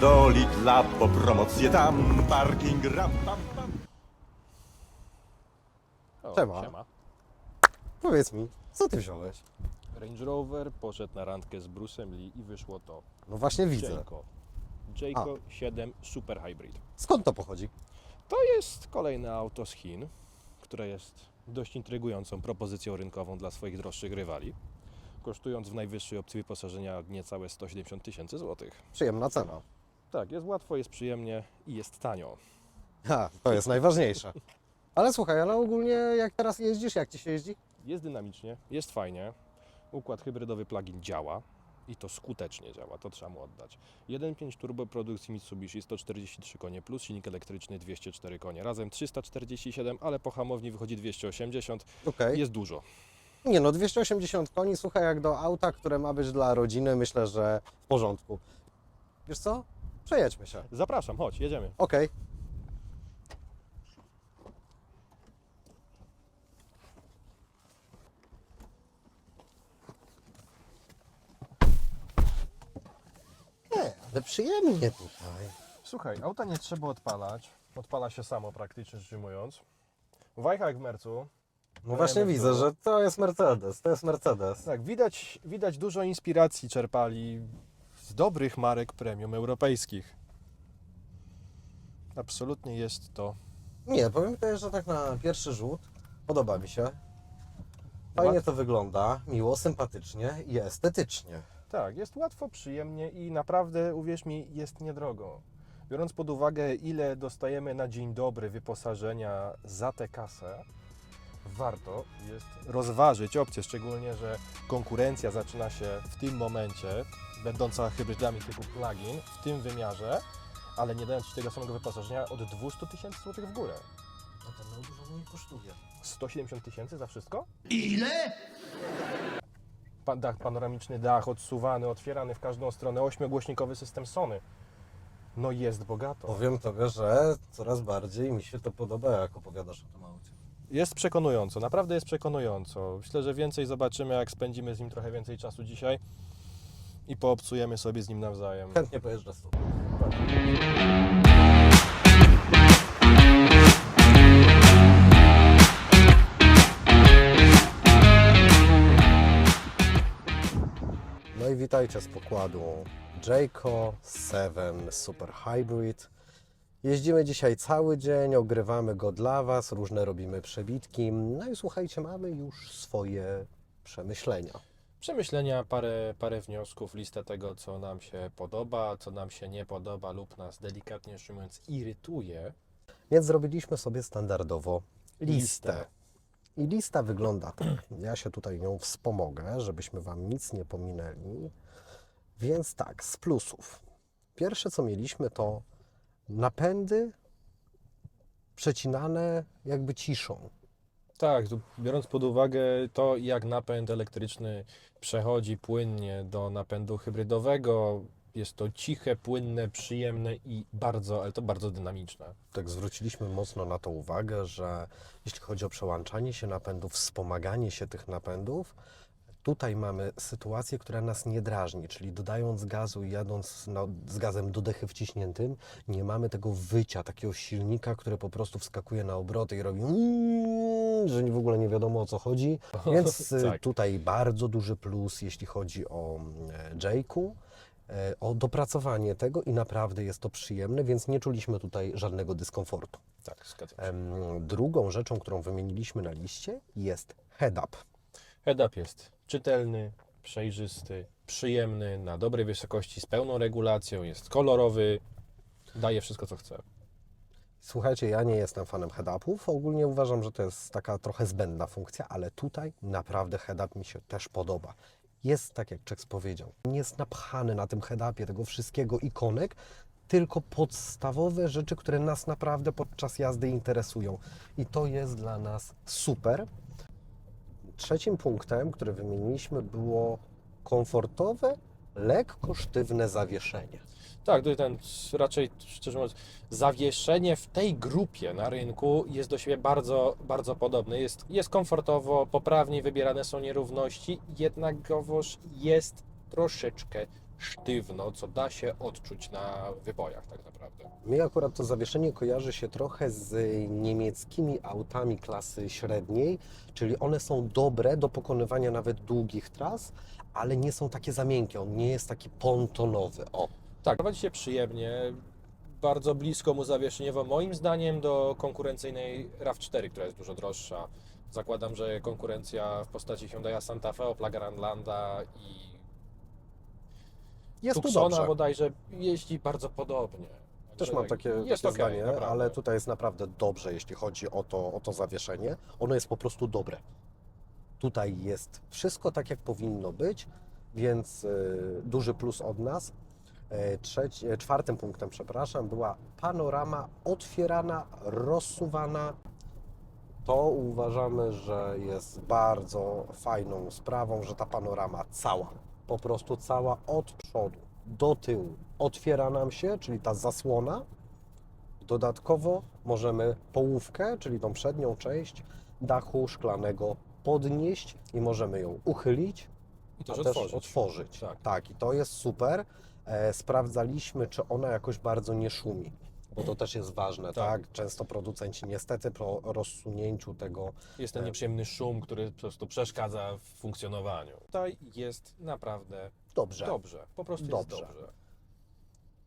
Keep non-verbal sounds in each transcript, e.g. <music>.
do Lidla, po promocję tam, parking ram, pam, pam. O, Siema. Powiedz mi, co ty wziąłeś? Range Rover poszedł na randkę z Bruce'em Lee i wyszło to. No właśnie widzę. Jayco. Jayco 7 Super Hybrid. Skąd to pochodzi? To jest kolejne auto z Chin, które jest dość intrygującą propozycją rynkową dla swoich droższych rywali, kosztując w najwyższej opcji wyposażenia niecałe 170 tysięcy złotych. Przyjemna cena. Tak, jest łatwo, jest przyjemnie i jest tanio. Ha, to jest najważniejsze. Ale słuchaj, ale ogólnie jak teraz jeździsz, jak ci się jeździ? Jest dynamicznie, jest fajnie. Układ hybrydowy plug-in działa i to skutecznie działa, to trzeba mu oddać. 1.5 turbo produkcji Mitsubishi 143 konie plus silnik elektryczny 204 konie. Razem 347, ale po hamowni wychodzi 280. Okej. Jest dużo. Nie no, 280 koni, słuchaj, jak do auta, które ma być dla rodziny, myślę, że w porządku. Wiesz co? Przejedźmy się. Zapraszam, chodź, jedziemy. Okej. Nie, ale przyjemnie tutaj. Słuchaj, auta nie trzeba odpalać. Odpala się samo praktycznie rzecz ujmując. Wajcha jak w mercu. No właśnie Dajemy widzę, tu. że to jest Mercedes, to jest Mercedes. Tak, widać, widać dużo inspiracji czerpali z dobrych marek premium europejskich. Absolutnie jest to Nie, powiem tutaj, że tak na pierwszy rzut podoba mi się. Fajnie to wygląda, miło, sympatycznie i estetycznie. Tak, jest łatwo, przyjemnie i naprawdę, uwierz mi, jest niedrogo. Biorąc pod uwagę, ile dostajemy na dzień dobry wyposażenia za tę kasę, warto jest rozważyć opcję, szczególnie, że konkurencja zaczyna się w tym momencie, będąca hybrydami typu plug-in, w tym wymiarze, ale nie dając Ci tego samego wyposażenia od 200 tysięcy złotych w górę. No to no dużo mniej kosztuje. 170 tysięcy za wszystko? Ile? Pan, dach panoramiczny, dach odsuwany, otwierany w każdą stronę, ośmiogłośnikowy system Sony. No jest bogato. Powiem Tobie, że coraz bardziej mi się to podoba, jak opowiadasz o tym aucie. Jest przekonująco, naprawdę jest przekonująco. Myślę, że więcej zobaczymy, jak spędzimy z nim trochę więcej czasu dzisiaj i poobcujemy sobie z nim nawzajem. Chętnie pojeżdżę z Tobą. No i witajcie z pokładu Jayco 7 Super Hybrid. Jeździmy dzisiaj cały dzień, ogrywamy go dla Was, różne robimy przebitki. No i słuchajcie, mamy już swoje przemyślenia. Przemyślenia, parę, parę wniosków, listę tego, co nam się podoba, co nam się nie podoba lub nas delikatnie rzecz ujmując irytuje. Więc zrobiliśmy sobie standardowo listę. Listę. I lista wygląda tak. Ja się tutaj nią wspomogę, żebyśmy Wam nic nie pominęli. Więc tak, z plusów. Pierwsze, co mieliśmy, to napędy przecinane jakby ciszą. Tak, biorąc pod uwagę to, jak napęd elektryczny przechodzi płynnie do napędu hybrydowego, jest to ciche, płynne, przyjemne i bardzo, ale to bardzo dynamiczne. Tak zwróciliśmy mocno na to uwagę, że jeśli chodzi o przełączanie się napędów, wspomaganie się tych napędów, tutaj mamy sytuację, która nas nie drażni, czyli dodając gazu i jadąc no, z gazem do dechy wciśniętym, nie mamy tego wycia, takiego silnika, który po prostu wskakuje na obroty i robi mm, że w ogóle nie wiadomo o co chodzi. <laughs> Więc y, Tak. tutaj bardzo duży plus, jeśli chodzi o e, Jayku, e, o dopracowanie tego i naprawdę jest to przyjemne, więc nie czuliśmy tutaj żadnego dyskomfortu. Tak, zgadzam się. Drugą rzeczą, którą wymieniliśmy na liście jest head-up. Head-up jest czytelny, przejrzysty, przyjemny, na dobrej wysokości, z pełną regulacją, jest kolorowy, daje wszystko, co chce. Słuchajcie, ja nie jestem fanem head-upów. Ogólnie uważam, że to jest taka trochę zbędna funkcja, ale tutaj naprawdę head-up mi się też podoba. Jest, tak jak Czeks powiedział, nie jest napchany na tym head-upie tego wszystkiego ikonek, tylko podstawowe rzeczy, które nas naprawdę podczas jazdy interesują. I to jest dla nas super. Trzecim punktem, który wymieniliśmy, było komfortowe, lekko sztywne zawieszenie. Tak, ten raczej, szczerze mówiąc, zawieszenie w tej grupie na rynku jest do siebie bardzo, bardzo podobne. Jest, jest komfortowo, poprawnie wybierane są nierówności, jednakowoż jest troszeczkę sztywno, co da się odczuć na wybojach tak naprawdę. Mi akurat to zawieszenie kojarzy się trochę z niemieckimi autami klasy średniej, czyli one są dobre do pokonywania nawet długich tras, ale nie są takie za miękkie, on nie jest taki pontonowy. O, Tak, prowadzi się przyjemnie, bardzo blisko mu zawieszeniowo, moim zdaniem do konkurencyjnej RAV4, która jest dużo droższa. Zakładam, że konkurencja w postaci Hyundai Santa Fe, Opla Grandlanda i jest tu Tucsona dobrze. bodajże jeździ bardzo podobnie. Też Także mam takie, jest takie okej, zdanie, naprawdę. ale tutaj jest naprawdę dobrze, jeśli chodzi o to, o to zawieszenie. Ono jest po prostu dobre. Tutaj jest wszystko tak, jak powinno być, więc y, duży plus od nas. E, Trzeci, e, czwartym punktem, przepraszam, była panorama otwierana, rozsuwana. To uważamy, że jest bardzo fajną sprawą, że ta panorama cała, po prostu cała od przodu do tyłu otwiera nam się, czyli ta zasłona. Dodatkowo możemy połówkę, czyli tą przednią część dachu szklanego podnieść i możemy ją uchylić, I też też otworzyć. otworzyć. Tak. tak, i to jest super. E, sprawdzaliśmy, czy ona jakoś bardzo nie szumi, bo to też jest ważne, tak? Tak. Często producenci niestety po rozsunięciu tego Jest ten E. nieprzyjemny szum, który po prostu przeszkadza w funkcjonowaniu. Tutaj jest naprawdę dobrze. dobrze, po prostu Dobrze. jest dobrze.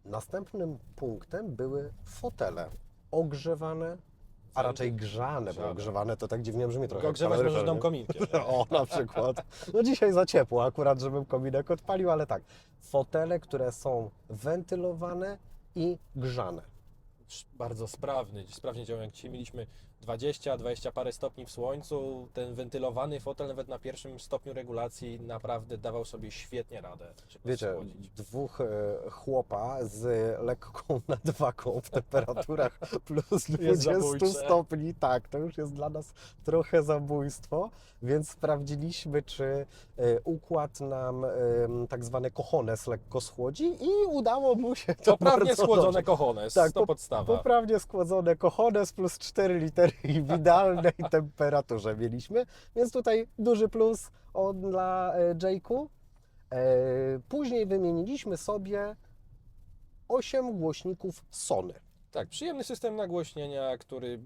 Następnym punktem były fotele ogrzewane, a raczej grzane, bo ogrzewane to tak dziwnie brzmi trochę. Go grzewać kaloryfer, możesz dom nie? kominkiem. <laughs> O, na przykład. No dzisiaj za ciepło akurat, żebym kominek odpalił, ale tak. Fotele, które są wentylowane i grzane. Bardzo sprawny, sprawnie działają. Jak dzisiaj mieliśmy 20, 20 parę stopni w słońcu, ten wentylowany fotel nawet na pierwszym stopniu regulacji naprawdę dawał sobie świetnie radę. Wiecie, dwóch e, chłopa z lekką <laughs> nadwagą w temperaturach <laughs> plus 20 zabójcze. stopni, tak, to już jest dla nas trochę zabójstwo, więc sprawdziliśmy, czy e, układ nam tak zwane kochones lekko schłodzi i udało mu się to bardzo schłodzone kochones, Tak, to po- podstawa. Poprawnie schłodzone kochones plus 4 litery i w idealnej <laughs> temperaturze mieliśmy, więc tutaj duży plus od, dla e, Jake'u. E, później wymieniliśmy sobie 8 głośników Sony. Tak, przyjemny system nagłośnienia, który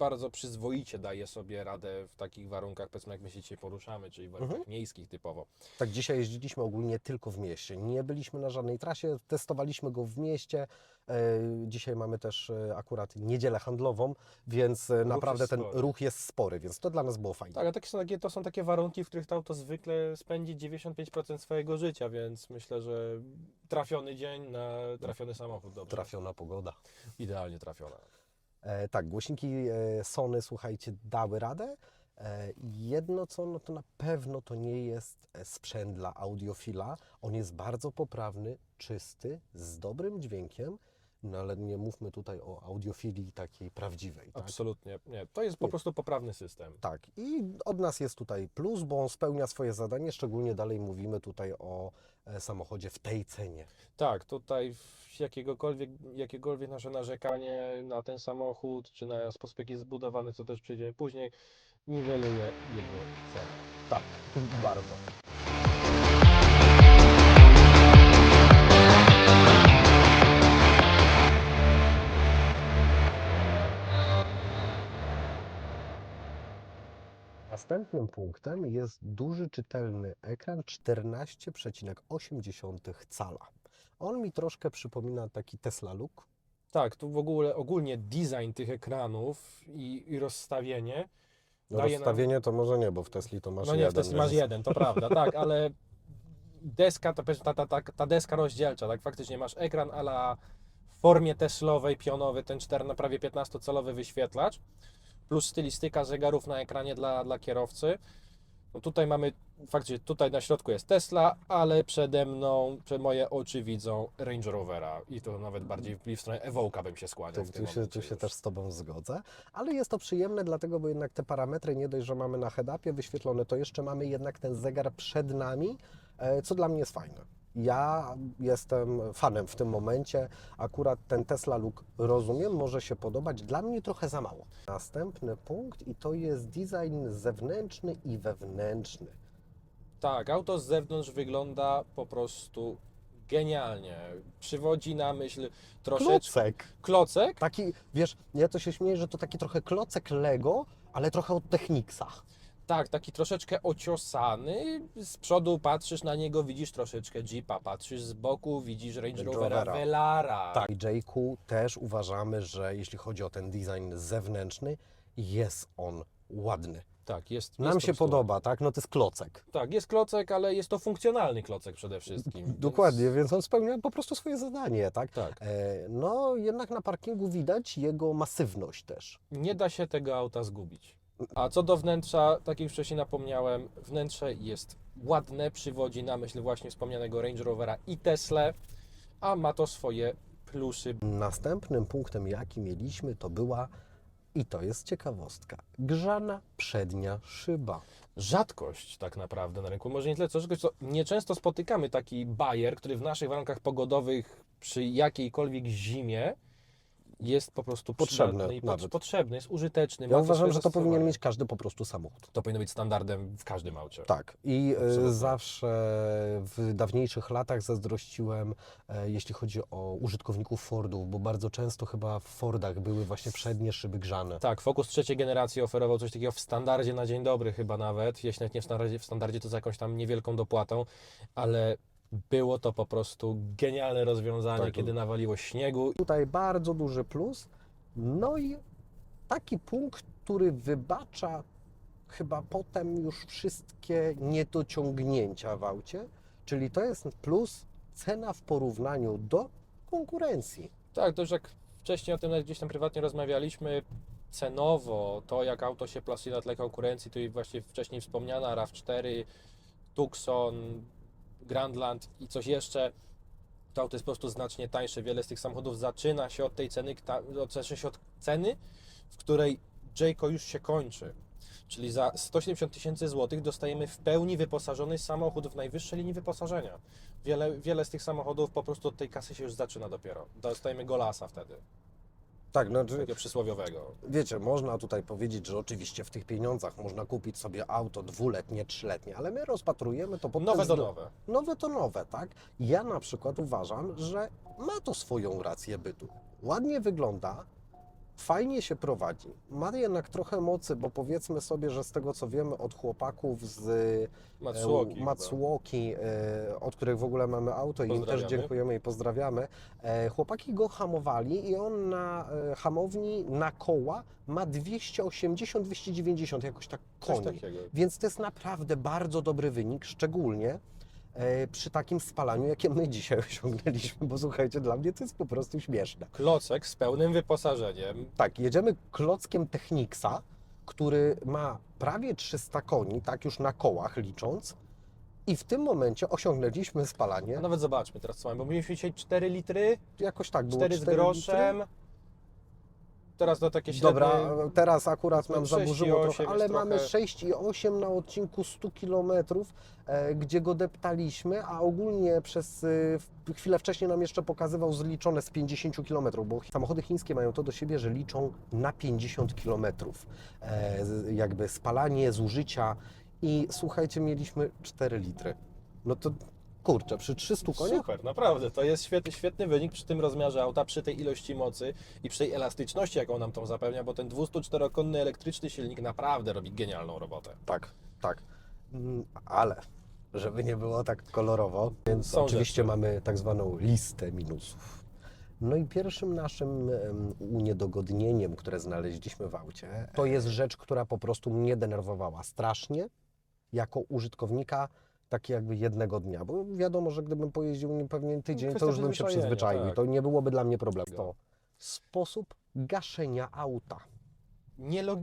bardzo przyzwoicie daje sobie radę w takich warunkach, powiedzmy jak my się dzisiaj poruszamy, czyli w warunkach Mhm. miejskich typowo. Tak, dzisiaj jeździliśmy ogólnie tylko w mieście. Nie byliśmy na żadnej trasie, testowaliśmy go w mieście. E, Dzisiaj mamy też e, akurat niedzielę handlową, więc e, naprawdę jest ten spory. ruch jest spory, więc to dla nas było fajne. Tak, ale takie są takie, to są takie warunki, w których to auto zwykle spędzi 95% swojego życia, więc myślę, że trafiony dzień na trafiony samochód. Dobrze. Trafiona pogoda. Idealnie trafiona. E, tak, głośniki e, Sony, słuchajcie, dały radę. E, jedno co, no to na pewno to nie jest e, sprzęt dla audiofila. On jest bardzo poprawny, czysty, z dobrym dźwiękiem, no ale nie mówmy tutaj o audiofilii takiej prawdziwej. Tak? Absolutnie. Nie, to jest po Nie. prostu poprawny system. Tak, i od nas jest tutaj plus, bo on spełnia swoje zadanie, szczególnie dalej mówimy tutaj o e, samochodzie w tej cenie. Tak, tutaj jakiegokolwiek, jakiekolwiek nasze narzekanie na ten samochód, czy na sposób, jaki jest zbudowany, co też przejdziemy później, niweluje jego cenę. Tak, bardzo. Następnym punktem jest duży czytelny ekran 14,8 cala. On mi troszkę przypomina taki Tesla Look. Tak, tu w ogóle ogólnie design tych ekranów i, i rozstawienie. No daje nam- rozstawienie to może nie, bo w Tesli to masz No nie, jeden. w Tesla masz więc- jeden, to prawda, tak, ale deska, ta, ta, ta, ta deska rozdzielcza, tak, faktycznie masz ekran ala w formie Teslowej, pionowy, ten 4 na prawie 15-calowy wyświetlacz, plus stylistyka zegarów na ekranie dla, dla kierowcy. No tutaj mamy, faktycznie tutaj na środku jest Tesla, ale przede mną, przed moje oczy widzą Range Rovera i to nawet bardziej w stronę Evoque'a bym się skłaniał tym tu się, tu się też z Tobą zgodzę, ale jest to przyjemne, dlatego, bo jednak te parametry nie dość, że mamy na head-upie wyświetlone, to jeszcze mamy jednak ten zegar przed nami, e, co dla mnie jest fajne. Ja jestem fanem w tym momencie, akurat ten Tesla Look rozumiem, może się podobać, dla mnie trochę za mało. Następny punkt i to jest design zewnętrzny i wewnętrzny. Tak, auto z zewnątrz wygląda po prostu genialnie. Przywodzi na myśl troszeczkę... Klocek. Klocek? Taki, wiesz, ja to się śmieję, że to taki trochę klocek Lego, ale trochę od Technicsa. Tak, taki troszeczkę ociosany. Z przodu patrzysz na niego, widzisz troszeczkę Jeepa, patrzysz z boku, widzisz Range Rovera Rovera. Velara. Tak. I Jayku też uważamy, że jeśli chodzi o ten design zewnętrzny, jest on ładny. Tak, jest. Nam jest się po prostu- podoba, tak? No to jest klocek. Tak, jest klocek, ale jest to funkcjonalny klocek przede wszystkim. Dokładnie, Więc... więc on spełnia po prostu swoje zadanie, tak? Tak. E, No, jednak na parkingu widać jego masywność też. Nie da się tego auta zgubić. A co do wnętrza, tak jak już wcześniej napomniałem, wnętrze jest ładne, przywodzi na myśl właśnie wspomnianego Range Rovera i Tesla, a ma to swoje plusy. Następnym punktem, jaki mieliśmy, to była, i to jest ciekawostka, grzana przednia szyba. rzadkość tak naprawdę na rynku. Może nie tyle co rzadkość, co nieczęsto spotykamy taki bajer, który w naszych warunkach pogodowych przy jakiejkolwiek zimie jest po prostu Potrzebny nawet. potrzebny, jest użyteczny. Ja uważam, że to powinien mieć każdy po prostu samochód. To powinno być standardem w każdym aucie. Tak. I e, Absolutnie. zawsze w dawniejszych latach zazdrościłem, e, jeśli chodzi o użytkowników Fordów, bo bardzo często chyba w Fordach były właśnie przednie szyby grzane. Tak, Focus trzeciej generacji oferował coś takiego w standardzie na dzień dobry chyba nawet, jeśli nawet nie w standardzie, w standardzie to z jakąś tam niewielką dopłatą, ale było to po prostu genialne rozwiązanie, Tak. kiedy nawaliło śniegu. Tutaj bardzo duży plus. No i taki punkt, który wybacza chyba potem już wszystkie niedociągnięcia w aucie, czyli to jest plus cena w porównaniu do konkurencji. Tak, to już jak wcześniej o tym gdzieś tam prywatnie rozmawialiśmy, cenowo to jak auto się plasuje na tle konkurencji, to i właśnie wcześniej wspomniana RAV4, Tucson, Grandland i coś jeszcze, to auto jest po prostu znacznie tańsze. Wiele z tych samochodów zaczyna się od tej ceny, kta- zaczyna się od ceny, w której Jayco już się kończy. Czyli za 170 tysięcy złotych dostajemy w pełni wyposażony samochód w najwyższej linii wyposażenia. Wiele, wiele z tych samochodów po prostu od tej kasy się już zaczyna dopiero. Dostajemy golasa wtedy, Tak, znaczy, takiego przysłowiowego. wiecie, można tutaj powiedzieć, że oczywiście w tych pieniądzach można kupić sobie auto dwuletnie, trzyletnie, ale my rozpatrujemy to pod Nowe wzglę- nowe. Nowe to nowe, tak? Ja na przykład uważam, że ma to swoją rację bytu. Ładnie wygląda, fajnie się prowadzi. Ma jednak trochę mocy, bo powiedzmy sobie, że z tego co wiemy od chłopaków z e, Matsuoki. Matsuoki, e, od których w ogóle mamy auto i im też dziękujemy i pozdrawiamy. E, Chłopaki go hamowali i on na e, hamowni na koła ma 280-290 jakoś tak Coś koni. takiego. Więc to jest naprawdę bardzo dobry wynik, szczególnie przy takim spalaniu, jakie my dzisiaj <laughs> osiągnęliśmy, bo słuchajcie, dla mnie to jest po prostu śmieszne. Klocek z pełnym wyposażeniem. Tak, jedziemy klockiem Technicsa, który ma prawie 300 koni, tak już na kołach licząc, i w tym momencie osiągnęliśmy spalanie. A nawet zobaczmy teraz co mamy, bo mieliśmy dzisiaj 4 litry, Jakoś tak było 4 z 4 groszem. litry. Teraz to takie średnie... Dobra, teraz akurat nam 6,8 zaburzyło trochę, ale trochę- mamy 6,8 na odcinku 100 km, e, gdzie go deptaliśmy, a ogólnie przez e, chwilę wcześniej nam jeszcze pokazywał zliczone z 50 km, bo samochody chińskie mają to do siebie, że liczą na 50 km. E, jakby spalanie, zużycia i słuchajcie, mieliśmy 4 litry. No to kurczę, przy 300 koniach Super, naprawdę. To jest świetny, świetny wynik przy tym rozmiarze auta, przy tej ilości mocy i przy tej elastyczności, jaką nam tą zapewnia, bo ten 204-konny elektryczny silnik naprawdę robi genialną robotę. Tak, tak. Mm, Ale żeby nie było tak kolorowo, więc Są oczywiście rzeczy. mamy tak zwaną listę minusów. No i pierwszym naszym em, uniedogodnieniem, które znaleźliśmy w aucie, to jest rzecz, która po prostu mnie denerwowała strasznie jako użytkownika tak jakby jednego dnia, bo wiadomo, że gdybym pojeździł nim pewnie tydzień, to Kwestia już bym się przyzwyczajenia, przyzwyczaił i tak. to nie byłoby dla mnie problemu. To sposób gaszenia auta.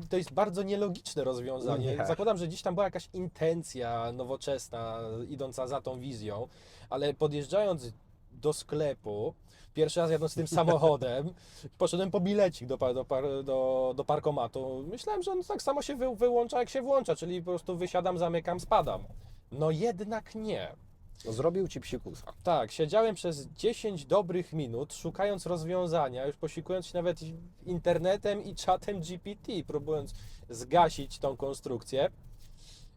To jest bardzo nielogiczne rozwiązanie. Nie. Zakładam, że gdzieś tam była jakaś intencja nowoczesna, idąca za tą wizją, ale podjeżdżając do sklepu, pierwszy raz jadąc tym <laughs> samochodem, poszedłem po bilecik do, do, do, do parkomatu. Myślałem, że on tak samo się wy, wyłącza, jak się włącza, czyli po prostu wysiadam, zamykam, spadam. No jednak nie. Zrobił ci psikusa. Tak, siedziałem przez 10 dobrych minut, szukając rozwiązania, już posikując się nawet internetem i czatem GPT, próbując zgasić tą konstrukcję.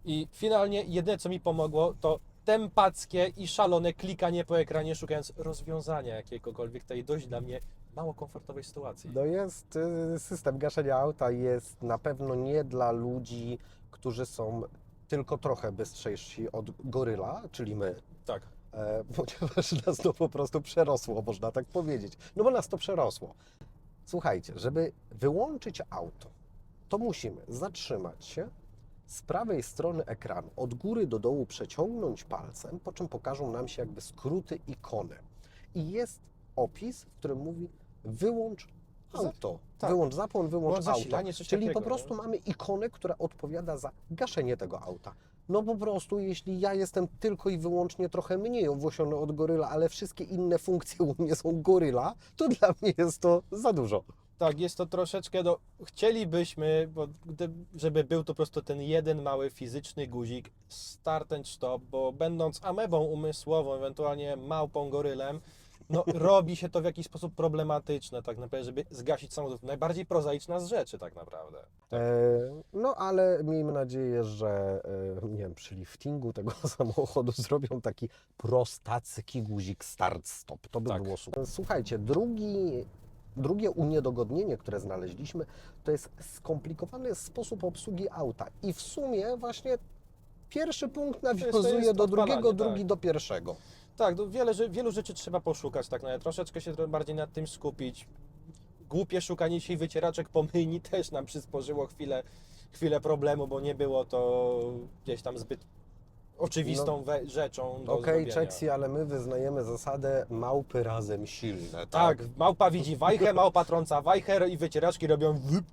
I finalnie jedyne, co mi pomogło, to tempackie i szalone klikanie po ekranie, szukając rozwiązania jakiegokolwiek tej dość dla mnie mało komfortowej sytuacji. No jest, y, system gaszenia auta jest na pewno nie dla ludzi, którzy są tylko trochę bystrzejsi od goryla, czyli my, Tak. e, <laughs> ponieważ nas to po prostu przerosło, można tak powiedzieć. No bo nas to przerosło. Słuchajcie, żeby wyłączyć auto, to musimy zatrzymać się z prawej strony ekranu, od góry do dołu przeciągnąć palcem, po czym pokażą nam się jakby skróty ikony. I jest opis, w którym mówi wyłącz auto, tak. wyłącz zapłon, wyłącz Bądź auto. zasilanie, coś Czyli takiego, po prostu nie? mamy ikonę, która odpowiada za gaszenie tego auta. No po prostu, jeśli ja jestem tylko i wyłącznie trochę mniej owłosiony od goryla, ale wszystkie inne funkcje u mnie są goryla, to dla mnie jest to za dużo. Tak, jest to troszeczkę do. Chcielibyśmy, bo żeby był to po prostu ten jeden mały fizyczny guzik, start and stop, bo będąc amebą umysłową, ewentualnie małpą gorylem, no robi się to w jakiś sposób problematyczne, tak naprawdę, żeby zgasić samochód. Najbardziej prozaiczna z rzeczy, tak naprawdę. E, no ale miejmy nadzieję, że e, nie wiem, przy liftingu tego <laughs> samochodu zrobią taki prostacki guzik start-stop. To by Tak. było super. Słuchajcie, drugi, drugie uniedogodnienie, które znaleźliśmy, to jest skomplikowany sposób obsługi auta. I w sumie właśnie pierwszy punkt nawiązuje do drugiego, tak. drugi do pierwszego. Tak, no wiele, wielu rzeczy trzeba poszukać, tak naprawdę. Troszeczkę się bardziej nad tym skupić. Głupie szukanie dzisiaj wycieraczek po myjni <laughs> też nam przysporzyło chwilę, chwilę problemu, bo nie było to gdzieś tam zbyt oczywistą we, rzeczą do Okej. Czexi, ale my wyznajemy zasadę małpy razem silne. Tak, małpa widzi wajchę, małpa trąca wajcher i wycieraczki robią wyp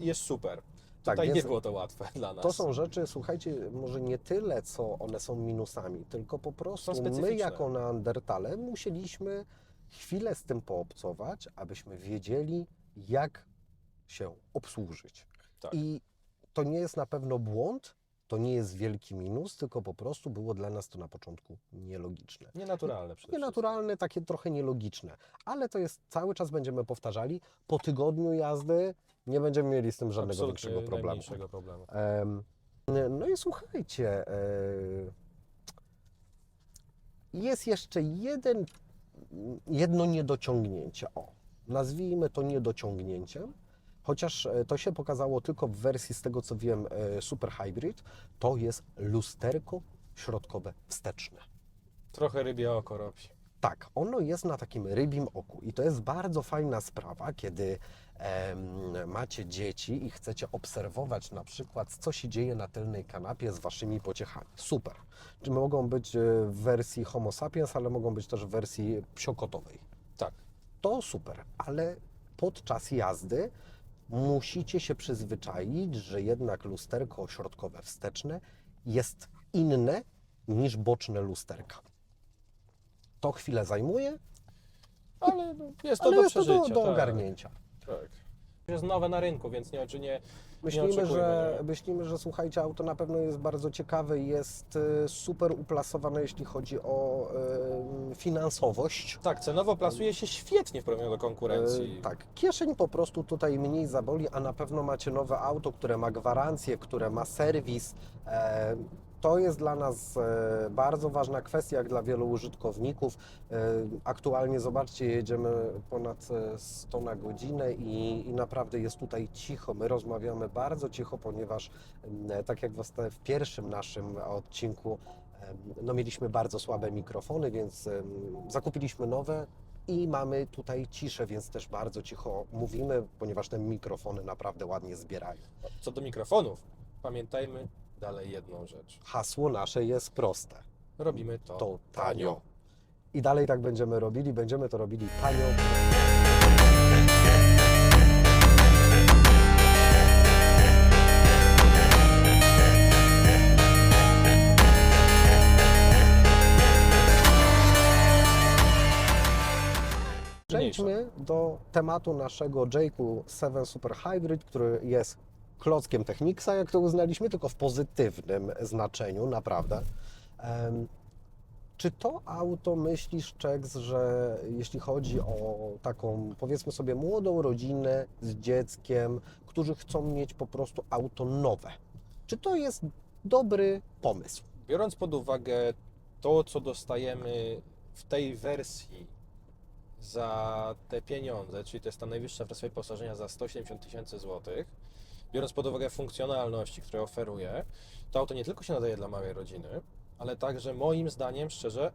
jest super. Tak, Tutaj nie więc- było to łatwe dla nas. To są rzeczy, słuchajcie, może nie tyle, co one są minusami, tylko po prostu my jako Neandertale musieliśmy chwilę z tym poobcować, abyśmy wiedzieli, jak się obsłużyć. Tak. I to nie jest na pewno błąd, to nie jest wielki minus, tylko po prostu było dla nas to na początku nielogiczne. Nienaturalne przede. Nienaturalne, takie trochę nielogiczne, ale to jest cały czas będziemy powtarzali. Po tygodniu jazdy nie będziemy mieli z tym żadnego Absolutnie większego problemu. problemu. Em, No i słuchajcie, e, jest jeszcze jeden, jedno niedociągnięcie. O, nazwijmy to niedociągnięciem, chociaż e, to się pokazało tylko w wersji, z tego co wiem, e, Super Hybrid, to jest lusterko środkowe wsteczne. Trochę rybie oko robi. Tak, ono jest na takim rybim oku i to jest bardzo fajna sprawa, kiedy macie dzieci i chcecie obserwować na przykład, co się dzieje na tylnej kanapie z waszymi pociechami. Super. Czy mogą być e, w wersji Homo sapiens, ale mogą być też w wersji psiokotowej. Tak. To super, ale podczas jazdy musicie się przyzwyczaić, że jednak lusterko środkowe wsteczne jest inne niż boczne lusterka. To chwilę zajmuje, Ale no, jest to ale do jest to do, do tak. ogarnięcia. Tak. Jest nowe na rynku, więc nie, czy nie, Myślimy że, nie? myślimy, że słuchajcie, auto na pewno jest bardzo ciekawe i jest e, super uplasowane, jeśli chodzi o e, finansowość. Tak, cenowo plasuje się świetnie w porównaniu do konkurencji. E, Tak, kieszeń po prostu tutaj mniej zaboli, a na pewno macie nowe auto, które ma gwarancję, które ma serwis. E, To jest dla nas e, bardzo ważna kwestia, jak dla wielu użytkowników. E, Aktualnie, zobaczcie, jedziemy ponad e, 100 na godzinę i, i naprawdę jest tutaj cicho. My rozmawiamy bardzo cicho, ponieważ tak jak w, pierwszym naszym odcinku no mieliśmy bardzo słabe mikrofony, więc zakupiliśmy nowe i mamy tutaj ciszę, więc też bardzo cicho mówimy, ponieważ te mikrofony naprawdę ładnie zbierają. Co do mikrofonów, pamiętajmy dalej jedną rzecz. Hasło nasze jest proste. Robimy to, To tanio. I dalej tak będziemy robili, będziemy to robili tanio. Przejdźmy do tematu naszego Jake'u 7 Super Hybrid, który jest klockiem Technicsa, jak to uznaliśmy, tylko w pozytywnym znaczeniu, naprawdę. Czy to auto myślisz, Czeks, że jeśli chodzi o taką, powiedzmy sobie, młodą rodzinę z dzieckiem, którzy chcą mieć po prostu auto nowe, czy to jest dobry pomysł? Biorąc pod uwagę to, co dostajemy w tej wersji za te pieniądze, czyli to jest ta najwyższa wersja wyposażenia za 170 tysięcy złotych, biorąc pod uwagę funkcjonalności, które oferuje, to auto nie tylko się nadaje dla małej rodziny, ale także moim zdaniem, szczerze,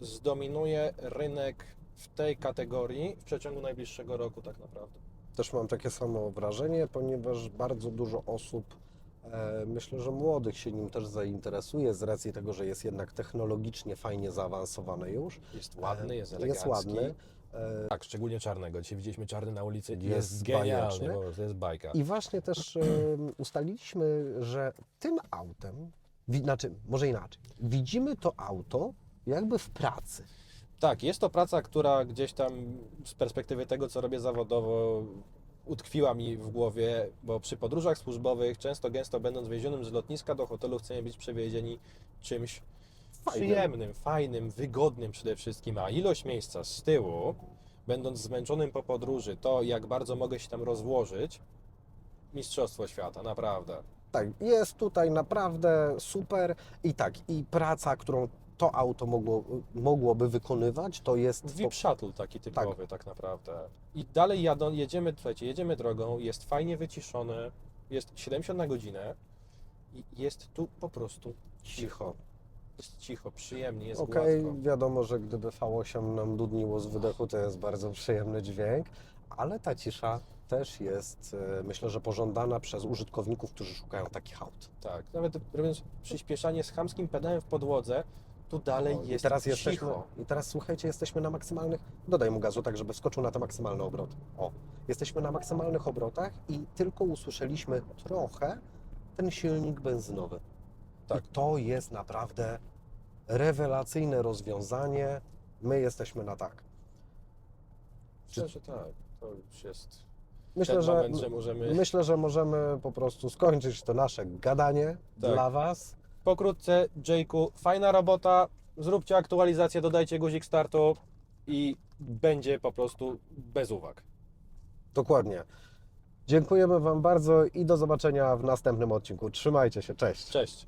zdominuje rynek w tej kategorii w przeciągu najbliższego roku tak naprawdę. Też mam takie samo wrażenie, ponieważ bardzo dużo osób, e, myślę, że młodych się nim też zainteresuje z racji tego, że jest jednak technologicznie fajnie zaawansowane już. Jest ładny, jest E, elegancki. Jest ładny. E, Tak, szczególnie czarnego. Dzisiaj widzieliśmy czarny na ulicy. Jest, Jest genialny, po prostu jest bajka. I właśnie też ustaliliśmy, że tym autem, znaczy może inaczej, widzimy to auto jakby w pracy. Tak, jest to praca, która gdzieś tam z perspektywy tego, co robię zawodowo, utkwiła mi w głowie, bo przy podróżach służbowych, często gęsto będąc więzionym z lotniska do hotelu, chcemy być przewiezieni czymś Fajnym. przyjemnym, fajnym, wygodnym przede wszystkim, a ilość miejsca z tyłu, będąc zmęczonym po podróży, to jak bardzo mogę się tam rozłożyć, mistrzostwo świata, naprawdę. Tak, jest tutaj naprawdę super i tak, i praca, którą to auto mogło, mogłoby wykonywać, to jest VIP shuttle taki typowy tak. naprawdę. I dalej jadą, jedziemy, słuchajcie, jedziemy drogą, jest fajnie wyciszone, jest 70 na godzinę i jest tu po prostu cicho. Jest cicho, przyjemnie, jest Okej, gładko. wiadomo, że gdyby V8 nam dudniło z wydechu, to jest bardzo przyjemny dźwięk, ale ta cisza też jest, e, myślę, że pożądana przez użytkowników, którzy szukają takich aut. Tak, nawet robiąc przyspieszanie z chamskim pedałem w podłodze, tu dalej jest teraz cicho. jesteśmy, i teraz słuchajcie, jesteśmy na maksymalnych, dodaj mu gazu tak, żeby skoczył na te maksymalne obroty. O, jesteśmy na maksymalnych obrotach i tylko usłyszeliśmy trochę ten silnik benzynowy. Tak. I to jest naprawdę rewelacyjne rozwiązanie. My jesteśmy na tak. Myślę, że tak, to już jest Myślę, że, moment, że możemy myślę, że możemy po prostu skończyć to nasze gadanie Tak. dla Was. Pokrótce, Jake'u, fajna robota, zróbcie aktualizację, dodajcie guzik startu i będzie po prostu bez uwag. Dokładnie. Dziękujemy Wam bardzo i do zobaczenia w następnym odcinku. Trzymajcie się, cześć. Cześć!